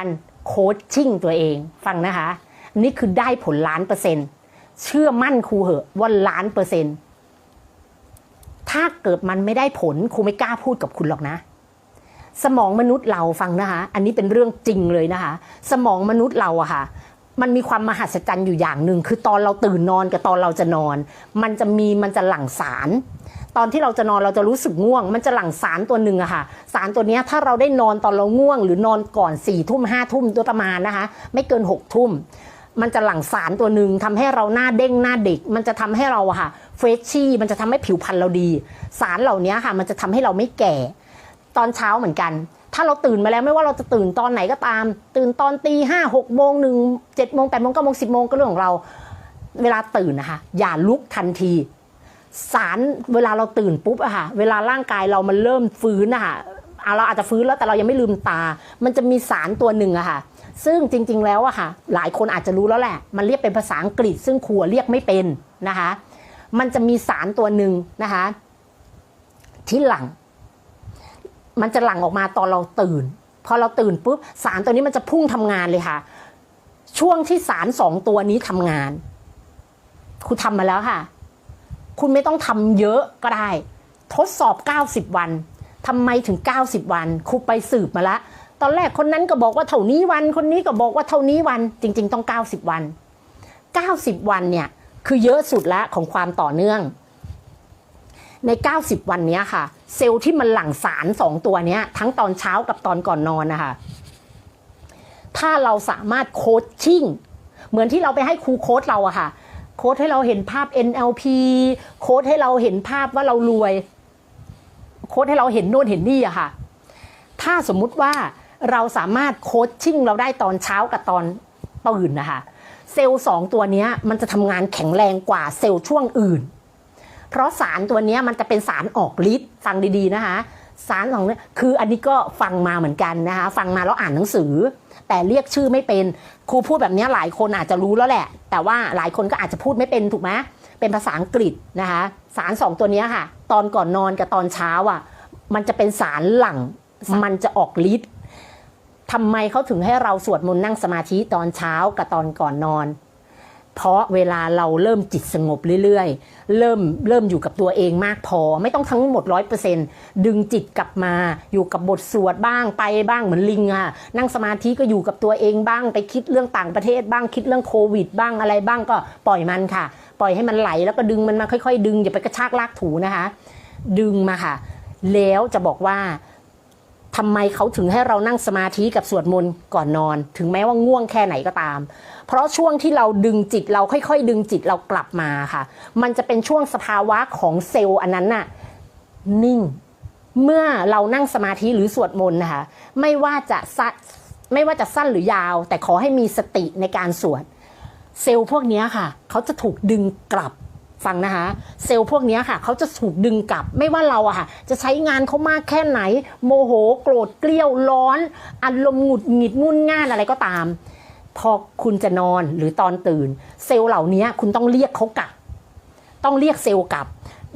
การโคชชิ่งตัวเองฟังนะคะ นี่คือได้ผลล้านเปอร์เซ็นต์เชื่อมั่นครูเหอะว่าล้านเปอร์เซ็นต์ถ้าเกิดมันไม่ได้ผลครูไม่กล้าพูดกับคุณหรอกนะ สมองมนุษย์เราฟังนะคะ อันนี้เป็นเรื่องจริงเลยนะคะ สมองมนุษย์เราอะค่ะ มันมีความมหัศจรรย์อยู่อย่างหนึ่งคือตอนเราตื่นนอนกับตอนเราจะนอน มันจะมีมันจะหลั่งสาร ตอนที่เราจะนอนเราจะรู้สึกง่วง มันจะหลั่งสารตัวหนึ่งอะค่ะ สารตัวนี้ถ้าเราได้นอนตอนเราง่วง หรือนอนก่อนสี่ทุ่มห้าทุ่มโดยประมาณนะคะ ไม่เกินหกทุ่มมันจะหลั่งสารตัวหนึ่งทำให้เราหน้าเด้งหน้าเด็ก มันจะทำให้เราอะค่ะเฟรชชี่มันจะทำให้ผิวพรรณเราดี สารเหล่านี้ค่ะ มันจะทำให้เราไม่แก่ ตอนเช้าเหมือนกัน ถ้าเราตื่นมาแล้วไม่ว่าเราจะตื่นตอนไหนก็ตาม ตื่นตอนตีห้าหกโมงหนึ่งเจ็ดโมงแปดโมงเก้าโมงสิบโมงก็เรื่องของเรา เวลาตื่นนะคะ อย่าลุกทันที สารเวลาเราตื่นปุ๊บอะค่ะเวลาร่างกายเรามันเริ่มฟื้นอะค่ะเราอาจจะฟื้นแล้วแต่เรายังไม่ลืมตา มันจะมีสารตัวหนึ่งอะค่ะ ซึ่งจริงๆแล้วอะค่ะ หลายคนอาจจะรู้แล้วแหละ มันเรียกเป็นภาษาอังกฤษ ซึ่งครูเรียกไม่เป็นนะคะ มันจะมีสารตัวหนึ่งนะคะ ที่หลัง มันจะหลั่งออกมาตอนเราตื่น พอเราตื่นปุ๊บสารตัวนี้มันจะพุ่งทำงานเลยค่ะ ช่วงที่สารสองตัวนี้ทำงานครูทำมาแล้วค่ะ คุณไม่ต้องทำเยอะก็ได้ ทดสอบ 90 วันทำไมถึง 90 วัน ครูไปสืบมาแล้วตอนแรกคนนั้นก็บอกว่าเท่านี้วัน คนนี้ก็บอกว่าเท่านี้วัน จริง ๆ ต้อง 90 วัน 90 วันเนี่ยคือเยอะสุดล้วของความต่อเนื่อง ใน 90 วันนี้ค่ะ เซลล์ที่มันหลั่งสารสองตัวนี้ทั้งตอนเช้ากับตอนก่อนนอนนะคะ ถ้าเราสามารถโคชชิ่ง เหมือนที่เราไปให้ครูโค้ดเราอะค่ะ โค้ดให้เราเห็นภาพ NLP โค้ดให้เราเห็นภาพว่าเรารวย โค้ดให้เราเห็นโน่นเห็นนี่อะค่ะ ถ้าสมมุติว่าเราสามารถโคชชิ่งเราได้ตอนเช้ากับตอนตื่นนะคะ เซลล์สองตัวนี้มันจะทำงานแข็งแรงกว่าเซลล์ช่วงอื่น เพราะสารตัวนี้มันจะเป็นสารออกฤทธิ์ฟังดีๆนะคะ สารของเนี้ยคืออันนี้ก็ฟังมาเหมือนกันนะคะ ฟังมาแล้วอ่านหนังสือ แต่เรียกชื่อไม่เป็นครูพูดแบบนี้หลายคนอาจจะรู้แล้วแหละ แต่ว่าหลายคนก็อาจจะพูดไม่เป็นถูกไหมเป็นภาษาอังกฤษนะคะสารสองตัวนี้ค่ะ ตอนก่อนนอนกับตอนเช้าอะ มันจะเป็นสารหลั่งมันจะออกฤทธิ์ทำไมเขาถึงให้เราสวดมนต์นั่งสมาธิตอนเช้ากับตอนก่อนนอน เพราะเวลาเราเริ่มจิตสงบเรื่อยๆ เริ่มเริ่มอยู่กับตัวเองมากพอ ไม่ต้องทั้งหมดร้อยเปอร์เซ็นดึงจิตกลับมาอยู่กับบทสวดบ้างไปบ้างเหมือนลิงอะนั่งสมาธิก็อยู่กับตัวเองบ้าง ไปคิดเรื่องต่างประเทศบ้างคิดเรื่องโควิด บ้างอะไรบ้างก็ปล่อยมันค่ะ ปล่อยให้มันไหลแล้วก็ดึงมันมาค่อย ๆ ดึงอย่าไปกระชากลากถูนะคะ ดึงมาค่ะ แล้วจะบอกว่า ทำไมเขาถึงให้เรานั่งสมาธิกับสวดมนต์ก่อนนอน ถึงแม้ว่าง่วงแค่ไหนก็ตาม เพราะช่วงที่เราดึงจิตเราค่อยๆ ดึงจิตเรากลับมาค่ะ มันจะเป็นช่วงสภาวะของเซลล์อันนั้นน่ะนิ่ง เมื่อเรานั่งสมาธิหรือสวดมนต์นะคะไม่ว่าจะสั้นไม่ว่าจะสั้นหรือยาว แต่ขอให้มีสติในการสวด เซลล์พวกนี้ค่ะ เขาจะถูกดึงกลับ ฟังนะคะ เซลล์พวกนี้ค่ะเขาจะถูกดึงกลับไม่ว่าเราอะค่ะ จะใช้งานเขามากแค่ไหน โมโหโกรธเกลี้ยวร้อน อารมณ์หงุดหงิดงุนง่านอะไรก็ตาม พอคุณจะนอนหรือตอนตื่น เซลล์เหล่านี้คุณต้องเรียกเขากลับ ต้องเรียกเซลล์กลับ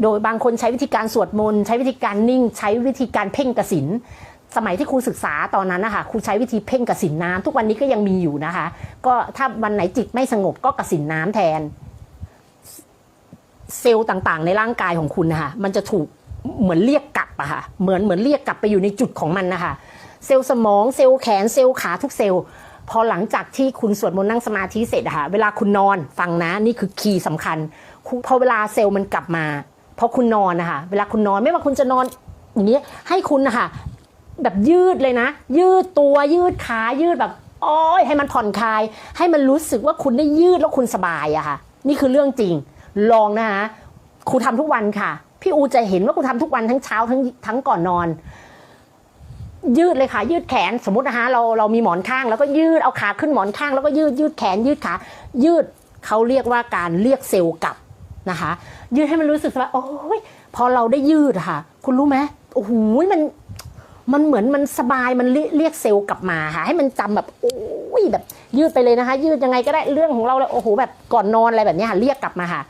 โดยบางคนใช้วิธีการสวดมนต์ใช้วิธีการนิ่ง ใช้วิธีการเพ่งกสินสมัยที่ครูศึกษาตอนนั้นนะคะครูใช้วิธีเพ่งกสินน้ำทุกวันนี้ก็ยังมีอยู่นะคะ ก็ถ้าวันไหนจิตไม่สงบก็กสินน้ำแทน เซลล์ต่างๆ ในร่างกายของคุณนะคะมันจะถูกเหมือนเรียกกลับอะค่ะเหมือนเหมือนเรียกกลับไปอยู่ในจุดของมันนะคะเซลล์สมองเซลล์แขนเซลล์ขาทุกเซลล์พอหลังจากที่คุณสวดมนต์นั่งสมาธิเสร็จอะค่ะเวลาคุณนอนฟังนะนี่คือคีย์สำคัญพอเวลาเซลล์มันกลับมาพอคุณนอนนะคะเวลาคุณนอนไม่ว่าคุณจะนอนอย่างนี้ให้คุณนะคะแบบยืดเลยนะ ยืดตัวยืดขายืดแบบอ้อยให้มันผ่อนคลาย ให้มันรู้สึกว่าคุณได้ยืดแล้วคุณสบายอะค่ะ นี่คือเรื่องจริง ลองนะคะครูทำทุกวันค่ะ พี่อูจะเห็นว่าครูทำทุกวันทั้งเช้าทั้งทั้งก่อนนอน ยืดเลยค่ะ ยืดแขนสมมตินะคะเราเรามีหมอนข้าง แล้วก็ยืดเอาขาขึ้นหมอนข้าง แล้วก็ยืดยืดแขนยืดขายืดเขาเรียกว่าการเรียกเซลล์กลับนะคะ ยืดให้มันรู้สึกว่าโอ้ยพอเราได้ยืดค่ะ คุณรู้ไหมโอ้โหมันมันเหมือนมันสบายมันเรียกเซลล์กลับมาค่ะให้มันจำแบบโอ้ยแบบ ยืดไปเลยนะคะ ยืดยังไงก็ได้เรื่องของเราเลยโอ้โหแบบก่อนนอนอะไรแบบนี้ค่ะเรียกกลับมาค่ะ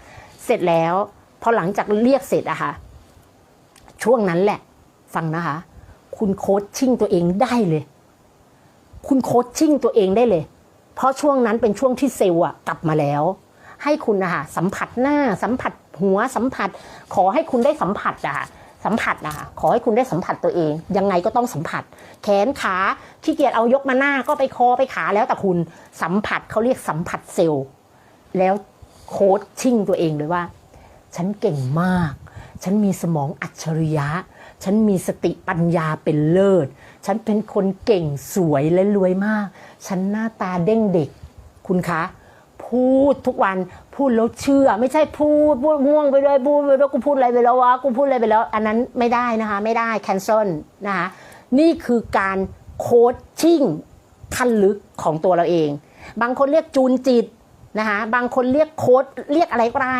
เสร็จแล้ว พอหลังจากเรียกเสร็จอะค่ะ ช่วงนั้นแหละ ฟังนะคะ คุณโคชชิ่งตัวเองได้เลย คุณโคชชิ่งตัวเองได้เลย เพราะช่วงนั้นเป็นช่วงที่เซลล์อะกลับมาแล้ว ให้คุณนะคะสัมผัสหน้าสัมผัสหัวสัมผัส ขอให้คุณได้สัมผัสอะค่ะสัมผัสนะคะขอให้คุณได้สัมผัสตัวเอง ยังไงก็ต้องสัมผัส แขนขาขี้เกียจเอายกมาหน้าก็ไปคอไปขาแล้วแต่คุณสัมผัสเขาเรียกสัมผัสเซลล์ แล้ว โค้ชชิ่งตัวเองเลยว่า ฉันเก่งมาก ฉันมีสมองอัจฉริยะ ฉันมีสติปัญญาเป็นเลิศ ฉันเป็นคนเก่งสวยและรวยมาก ฉันหน้าตาเด้งเด็ก คุณคะ พูดทุกวันพูดแล้วเชื่อ ไม่ใช่พูดพูดง่วงไปเลยพูดไปแล้วกูพูดอะไรไปแล้ววะกูพูดอะไรไปแล้ว อันนั้นไม่ได้นะคะไม่ได้แคนเซิลนะคะนี่คือการโคชชิ่งขั้นลึกของตัวเราเอง บางคนเรียกจูนจิต นะคะบางคนเรียกโค้ดเรียกอะไรก็ได้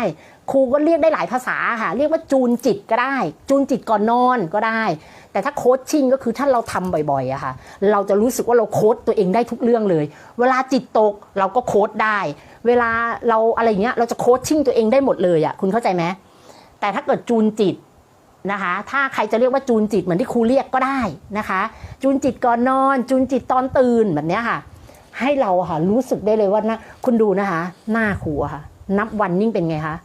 ครูก็เรียกได้หลายภาษาค่ะเรียกว่าจูนจิตก็ได้ จูนจิตก่อนนอนก็ได้ แต่ถ้าโค้ชชิ่งก็คือถ้าเราทำบ่อยๆอะค่ะเราจะรู้สึกว่าเราโค้ดตัวเองได้ทุกเรื่องเลย เวลาจิตตกเราก็โค้ดได้ เวลาเราอะไรเงี้ยเราจะโค้ชชิ่งตัวเองได้หมดเลยอะคุณเข้าใจไหมแต่ถ้าเกิดจูนจิตนะคะถ้าใครจะเรียกว่าจูนจิตเหมือนที่ครูเรียกก็ได้นะคะ จูนจิตก่อนนอน จูนจิตตอนตื่นแบบเนี้ยค่ะ ให้เราค่ะรู้สึกได้เลยว่านะคุณดูนะคะ หน้าครูค่ะ นับวันยิ่งเป็นไงคะ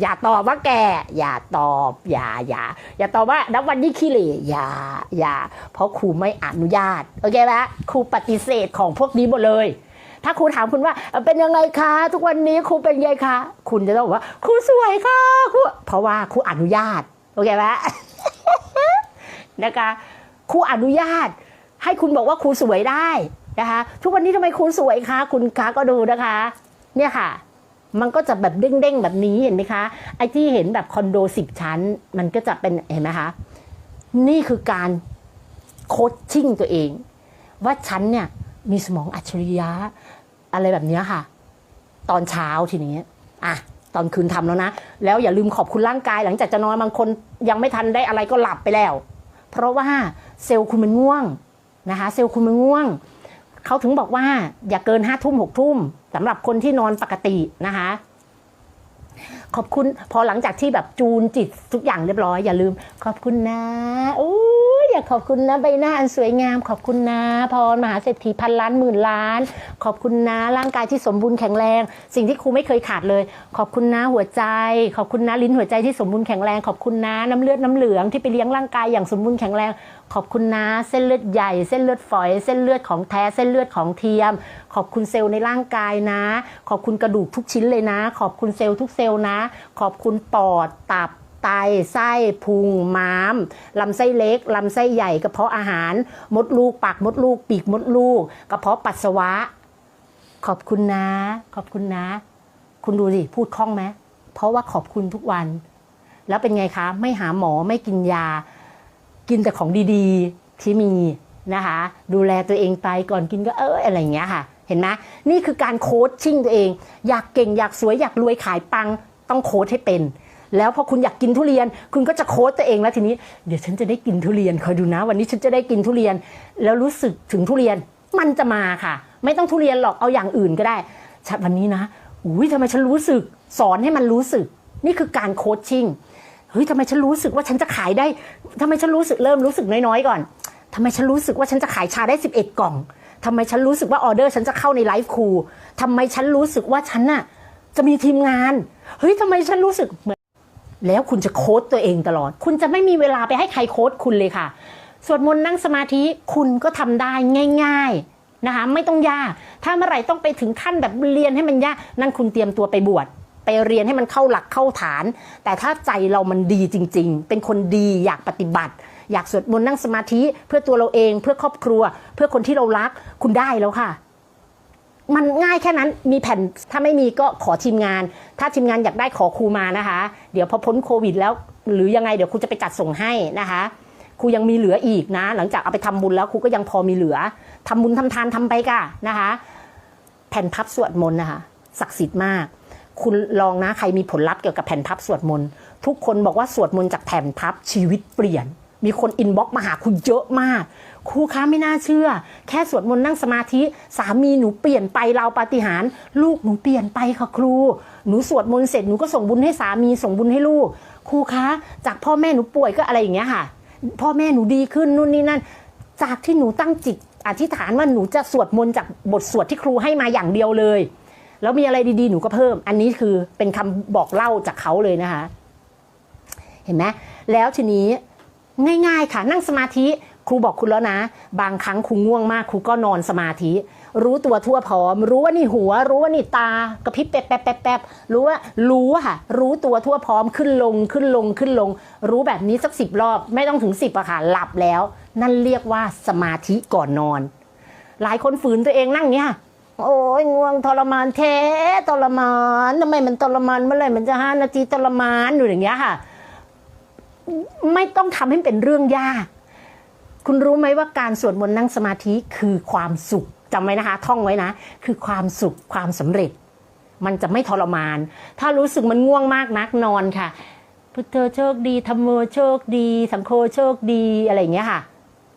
อย่าตอบว่าแก อย่าตอบ อย่าอย่าอย่าตอบว่านับวันยิ่งขี้เหร่อย่าอย่า เพราะครูไม่อนุญาต โอเคไหมครูปฏิเสธของพวกนี้หมดเลย ถ้าครูถามคุณว่าเอ่อเป็นยังไงคะ ทุกวันนี้ครูเป็นยังไงคะ คุณจะต้องบอกว่า ครูสวยค่ะครูเพราะว่าครูอนุญาต โอเคไหมนะคะ ครูอนุญาต ให้คุณบอกว่าครูสวยได้ นะคะ ทุกวันนี้ทำไมครูสวยคะคุณคะก็ดูนะคะ เนี่ยค่ะ มันก็จะแบบเด้งๆแบบนี้เห็นไหมคะ ไอ้ที่เห็นแบบคอนโดสิบชั้น มันก็จะเป็นเห็นไหมคะ นี่คือการโคชชิ่งตัวเอง ว่าฉันเนี่ยมีสมองอัจฉริยะอะไรแบบนี้ค่ะ ตอนเช้าทีนี้อะตอนคืนทำแล้วนะ แล้วอย่าลืมขอบคุณร่างกาย หลังจากจะนอนบางคนยังไม่ทันได้อะไรก็หลับไปแล้ว เพราะว่าเซลล์คุณมันง่วงนะคะ เซลล์คุณมันง่วง เขาถึงบอกว่าอย่าเกินห้าทุ่มหกทุ่มสำหรับคนที่นอนปกตินะคะ ขอบคุณพอหลังจากที่แบบจูนจิตทุกอย่างเรียบร้อย อย่าลืม ขอบคุณนะโอ้ อยากขอบคุณนะใบหน้าอันสวยงาม ขอบคุณนะพรมหาเศรษฐีพันล้านหมื่นล้าน ขอบคุณนะร่างกายที่สมบูรณ์แข็งแรง สิ่งที่ครูไม่เคยขาดเลย ขอบคุณนะหัวใจ ขอบคุณนะลิ้นหัวใจที่สมบูรณ์แข็งแรง ขอบคุณนะน้ำเลือดน้ำเหลืองที่ไปเลี้ยงร่างกายอย่างสมบูรณ์แข็งแรง ขอบคุณนะเส้นเลือดใหญ่ เส้นเลือดฝอย เส้นเลือดของแท้เส้นเลือดของเทียม ขอบคุณเซลล์ในร่างกายนะ ขอบคุณกระดูกทุกชิ้นเลยนะ ขอบคุณเซลล์ทุกเซลล์นะ ขอบคุณปอดตับ ไตไส้พุงม้ามลำไส้เล็กลำไส้ใหญ่กระเพาะอาหาร มดลูกปากมดลูก ปีกมดลูก กระเพาะปัสสาวะ ขอบคุณนะ ขอบคุณนะ คุณดูสิพูดคล่องไหมเพราะว่าขอบคุณทุกวัน แล้วเป็นไงคะ ไม่หาหมอไม่กินยา กินแต่ของดีๆที่มีนะคะ ดูแลตัวเองไปก่อนกินก็เอออะไรอย่างเงี้ยค่ะเห็นไหมนี่คือการโค้ชชิ่งตัวเอง อยากเก่งอยากสวยอยากรวยขายปัง ต้องโค้ชให้เป็น แล้วพอคุณอยากกินทุเรียน คุณก็จะโค้ชตัวเองแล้วทีนี้เดี๋ยวฉันจะได้กินทุเรียนคอยดูนะ วันนี้ฉันจะได้กินทุเรียน แล้วรู้สึกถึงทุเรียนมันจะมาค่ะ ไม่ต้องทุเรียนหรอกเอาอย่างอื่นก็ได้วันนี้นะอุ้ยทำไมฉันรู้สึก สอนให้มันรู้สึก นี่คือการโค้ชชิ่งเฮ้ยทำไมฉันรู้สึกว่าฉันจะขายได้ทำไมฉันรู้สึกเริ่มรู้สึกน้อยๆก่อนทำไมฉันรู้สึกว่าฉันจะขายชาได้ 11 กล่องทำไมฉันรู้สึกว่าออเดอร์ฉันจะเข้าในไลฟ์ครูทำไมฉันรู้สึกว่าฉันน่ะจะมีทีมงาน เฮ้ยทำไมฉันรู้สึกเหมือน แล้วคุณจะโค้ดตัวเองตลอด คุณจะไม่มีเวลาไปให้ใครโค้ดคุณเลยค่ะ สวดมนต์นั่งสมาธิคุณก็ทำได้ง่าย ๆนะคะ ไม่ต้องยาก ถ้าเมื่อไหร่ต้องไปถึงขั้นแบบเรียนให้มันยาก นั่นคุณเตรียมตัวไปบวชไปเรียนให้มันเข้าหลักเข้าฐาน แต่ถ้าใจเรามันดีจริง ๆ เป็นคนดีอยากปฏิบัติ อยากสวดมนต์นั่งสมาธิ เพื่อตัวเราเองเพื่อครอบครัว เพื่อคนที่เรารักคุณได้แล้วค่ะ มันง่ายแค่นั้นมีแผ่นถ้าไม่มีก็ขอทีมงาน ถ้าทีมงานอยากได้ขอครูมานะคะ เดี๋ยวพอพ้นโควิด แล้ว หรือยังไงเดี๋ยวครูจะไปจัดส่งให้นะคะครูยังมีเหลืออีกนะ หลังจากเอาไปทำบุญแล้วครูก็ยังพอมีเหลือทำบุญทำทานทำไปก่ะนะคะ แผ่นพับสวดมนต์นะคะศักดิ์สิทธิ์มาก คุณลองนะใครมีผลลัพธ์เกี่ยวกับแผ่นพับสวดมนต์ทุกคนบอกว่าสวดมนต์จากแผ่นพับชีวิตเปลี่ยน มีคนอินบ็อกซ์มาหาคุณเยอะมาก ครูคะไม่น่าเชื่อ แค่สวดมนต์นั่งสมาธิ สามีหนูเปลี่ยนไปเราปาฏิหาริย์ลูกหนูเปลี่ยนไปค่ะครู หนูสวดมนต์เสร็จหนูก็ส่งบุญให้สามีส่งบุญให้ลูก ครูคะ จากพ่อแม่หนูป่วยก็อะไรอย่างเงี้ยค่ะ พ่อแม่หนูดีขึ้นนู่นนี่นั่น จากที่หนูตั้งจิตอธิษฐานว่าหนูจะสวดมนต์จากบทสวดที่ครูให้มาอย่างเดียวเลย แล้วมีอะไรดีๆหนูก็เพิ่ม อันนี้คือเป็นคำบอกเล่าจากเขาเลยนะคะ เห็นไหมแล้วทีนี้ ง่ายๆค่ะ นั่งสมาธิครูบอกคุณแล้วนะ บางครั้งครูง่วงมากครูก็นอนสมาธิ รู้ตัวทั่วพร้อม รู้ว่านี่หัว รู้ว่านี่ตากระพริบแป๊บแป๊บแป๊บแป๊บรู้ว่ารู้ค่ะ รู้ตัวทั่วพร้อมขึ้นลงขึ้นลงขึ้นลง รู้แบบนี้สักสิบรอบ ไม่ต้องถึงสิบอะค่ะหลับแล้ว นั่นเรียกว่าสมาธิก่อนนอน หลายคนฝืนตัวเองนั่งเนี้ยโอ้ยง่วงทรมานแท้ทรมานทำไมมันทรมานเมื่อไหร่มันจะห้านาทีทรมานอยู่อย่างเงี้ยค่ะ ไม่ต้องทำให้เป็นเรื่องยาก คุณรู้ไหมว่าการสวดมนต์นั่งสมาธิคือความสุขจำไว้นะคะ ท่องไว้นะ คือความสุขความสำเร็จ มันจะไม่ทรมาน ถ้ารู้สึกมันง่วงมากนักนอนค่ะพุทโธโชคดีธรรมโมโชคดี สังโฆโชคดีอะไรอย่างเงี้ยค่ะ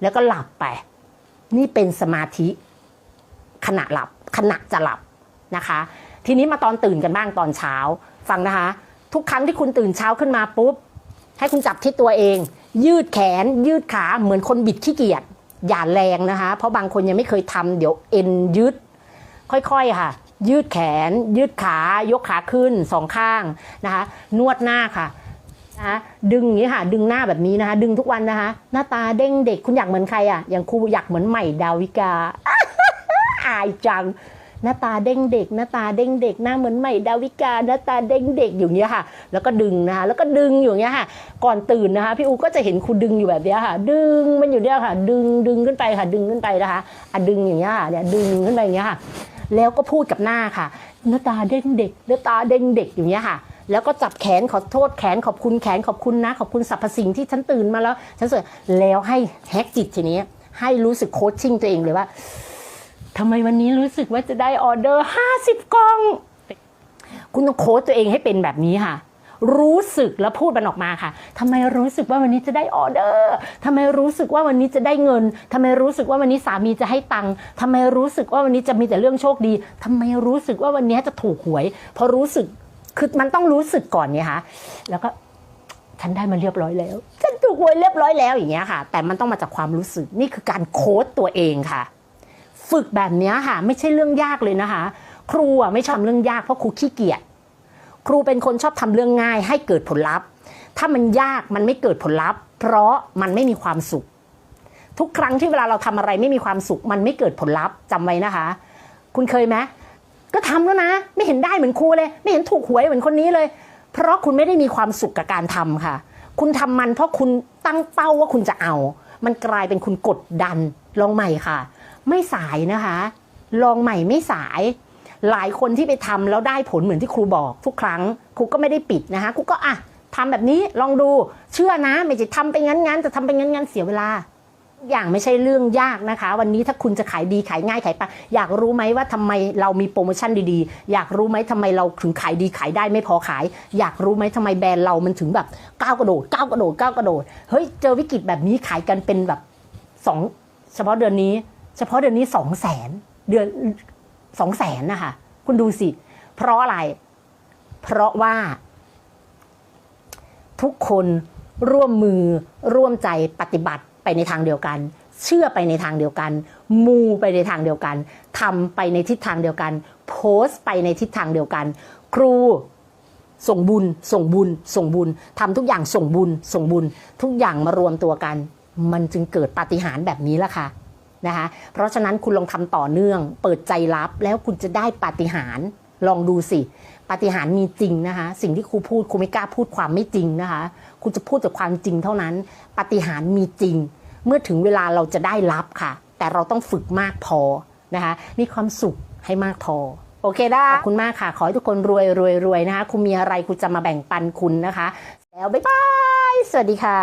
แล้วก็หลับไป นี่เป็นสมาธิ ขณะหลับ ขณะจะหลับนะคะ ทีนี้มาตอนตื่นกันบ้างตอนเช้า ฟังนะคะ ทุกครั้งที่คุณตื่นเช้าขึ้นมาปุ๊บ ให้คุณจับที่ตัวเอง ยืดแขน ยืดขาเหมือนคนบิดขี้เกียจอย่าแรงนะคะ เพราะบางคนยังไม่เคยทำเดี๋ยวเอ็นยืด ค่อยๆค่ะ ยืดแขน ยืดขายกขาขึ้นสองข้างนะคะ นวดหน้าค่ะนะคะดึงอย่างนี้ค่ะ ดึงหน้าแบบนี้นะคะ ดึงทุกวันนะคะ หน้าตาเด้งเด็กคุณอยากเหมือนใครอะอย่างครูอยากเหมือนใหม่ดาวิกาอายจัง หน้าตาเด้งเด็ก หน้าตาเด้งเด็กหน้าเหมือนใหม่ดาวิกาหน้าตาเด้งเด็กอยู่างเงี้ยค่ะ แล้วก็ดึงนะคะแล้วก็ดึงอยู่อย่างเงี้ยค่ะ ก่อนตื่นนะคะ พี่อูก็จะเห็นครูดึงอยู่แบบเนี้ยค่ะ ดึงมันอยู่เนี้ยค่ะ ดึงดึงขึ้นไปค่ะ ดึงขึ้นไปนะคะอะดึงอย่างเงี้ยค่ะเนี่ยดึงขึ้นไปอย่างเงี้ยค่ะ แล้วก็พูดกับหน้าค่ะ หน้าตาเด้งเด็ก หน้าตาเด้งเด็กอย่างเงี้ยค่ะแล้วก็จับแขนขอโทษแขนขอบคุณแขนขอบคุณนะ ขอบคุณสรรพสิ่งที่ฉันตื่นมาแล้วฉันสวยแล้วให้แฮกจิตทีนี้ ให้รู้สึกโคชชิ่งตัวเองเลยว่า ทำไมวันนี้รู้สึกว่าจะได้ออเดอร์ 50 กล่อง คุณต้องโค้ชตัวเองให้เป็นแบบนี้ค่ะ รู้สึกแล้วพูดมันออกมาค่ะทำไมรู้สึกว่าวันนี้จะได้ออเดอร์ทำไมรู้สึกว่าวันนี้จะได้เงินทำไมรู้สึกว่าวันนี้สามีจะให้ตังค์ทำไมรู้สึกว่าวันนี้จะมีแต่เรื่องโชคดีทำไมรู้สึกว่าวันนี้จะถูกหวย พอรู้สึกคือมันต้องรู้สึกก่อนเนี่ยค่ะแล้วก็ฉันได้มาเรียบร้อยแล้ว ฉันถูกหวยเรียบร้อยแล้วอย่างเงี้ยค่ะ แต่มันต้องมาจากความรู้สึกนี่คือการโค้ดตัวเองค่ะ ฝึกแบบนี้ค่ะ ไม่ใช่เรื่องยากเลยนะคะ ครูอะไม่ชอบเรื่องยากเพราะครูขี้เกียจครูเป็นคนชอบทำเรื่องง่ายให้เกิดผลลัพธ์ ถ้ามันยากมันไม่เกิดผลลัพธ์ เพราะมันไม่มีความสุข ทุกครั้งที่เวลาเราทำอะไรไม่มีความสุข มันไม่เกิดผลลัพธ์จำไว้นะคะ คุณเคยไหมก็ทำแล้วนะ ไม่เห็นได้เหมือนครูเลย ไม่เห็นถูกหวยเหมือนคนนี้เลย เพราะคุณไม่ได้มีความสุขกับการทำค่ะ คุณทำมันเพราะคุณตั้งเป้าว่าคุณจะเอา มันกลายเป็นคุณกดดันลองใหม่ค่ะ ไม่สายนะคะ ลองใหม่ไม่สาย หลายคนที่ไปทำแล้วได้ผลเหมือนที่ครูบอกทุกครั้ง ครูก็ไม่ได้ปิดนะคะครูก็อะทำแบบนี้ลองดูเชื่อนะ ไม่ใช่ทำไปงั้นๆจะทำไปงั้นๆเสียเวลา อย่างไม่ใช่เรื่องยากนะคะ วันนี้ถ้าคุณจะขายดีขายง่ายขายปังอยากรู้ไหมว่าทำไมเรามีโปรโมชั่นดีๆ อยากรู้ไหมทำไมเราถึงขายดีขายได้ไม่พอขาย อยากรู้ไหมทำไมแบรนด์เรามันถึงแบบก้าวกระโดดก้าวกระโดดก้าวกระโดดเฮ้ยเจอวิกฤตแบบนี้ขายกันเป็นแบบสองเฉพาะเดือนนี้ เฉพาะเดือนนี้สองแสนเดือนสองแสนนะคะคุณดูสิ เพราะอะไร เพราะว่า ทุกคนร่วมมือร่วมใจปฏิบัติไปในทางเดียวกัน เชื่อไปในทางเดียวกัน มูไปในทางเดียวกันทำไปในทิศทางเดียวกัน โพสต์ไปในทิศทางเดียวกัน ครูส่งบุญ ส่งบุญ ส่งบุญทำทุกอย่างส่งบุญ ส่งบุญ ทุกอย่างมารวมตัวกัน มันจึงเกิดปาฏิหาริย์แบบนี้ละค่ะ นะคะเพราะฉะนั้นคุณลองทำต่อเนื่อง เปิดใจรับแล้วคุณจะได้ปาฏิหาริย์ลองดูสิปาฏิหาริย์มีจริงนะคะ สิ่งที่ครูพูดครูไม่กล้าพูดความไม่จริงนะคะครูจะพูดแต่ความจริงเท่านั้นปาฏิหาริย์มีจริง เมื่อถึงเวลาเราจะได้รับค่ะ แต่เราต้องฝึกมากพอนะคะมีความสุขให้มากพอโอเคได้ขอบคุณมากค่ะ ขอให้ทุกคนรวยรวยรวยนะคะคุณมีอะไรคุณจะมาแบ่งปันคุณนะคะ แล้วบ๊ายบาย สวัสดีค่ะ